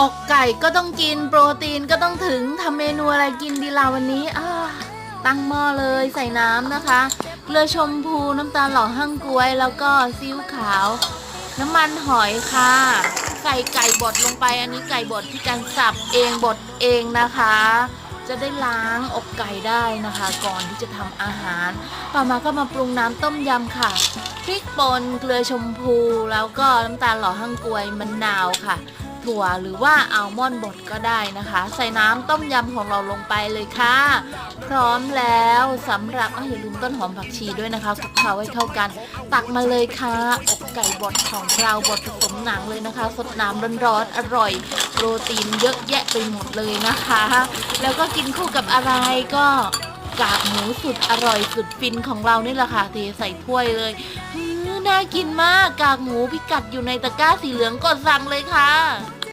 อกไก่ก็ต้องกินโปรตีนก็ต้องถึงทำเมนูอะไรกินดีล่ะวันนี้อ่าตั้งหม้อเลยใส่น้ำนะคะเกลือชมพูน้ำตาลหล่อหั่งกล้วย แล้วก็ซีอิ๊วขาว น้ำมันหอยค่ะใส่ไก่บดลงไปอันนี้ไก่บดที่การสับเองบดเองนะคะ จะได้ล้างอกไก่ได้นะคะ ก่อนที่จะทำอาหารต่อมาก็มาปรุงน้ำต้มยำค่ะพริกป่นเกลือชมพู แล้วก็น้ำตาลหล่อหั่งกล้วยมะนาวค่ะ ถั่วหรือว่าอัลมอนด์บดก็ได้นะคะ ใส่น้ำต้มยำของเราลงไปเลยค่ะ พร้อมแล้วสำหรับออย่าลืมต้นหอมผักชีด้วยนะคะคลุกเคล้าให้เข้ากัน ตักมาเลยค่ะอกไก่บดของเราบดผสมหนังเลยนะคะสดน้ำร้อนๆอร่อย โปรตีนเยอะแยะไปหมดเลยนะคะ แล้วก็กินคู่กับอะไรก็กากหมูสุดอร่อยสุดฟินของเรานี่แหละค่ะเทใส่ถ้วยเลยฮือน่ากินมากกากหมูพิกัดอยู่ในตะกร้าสีเหลืองกดสั่งเลยค่ะ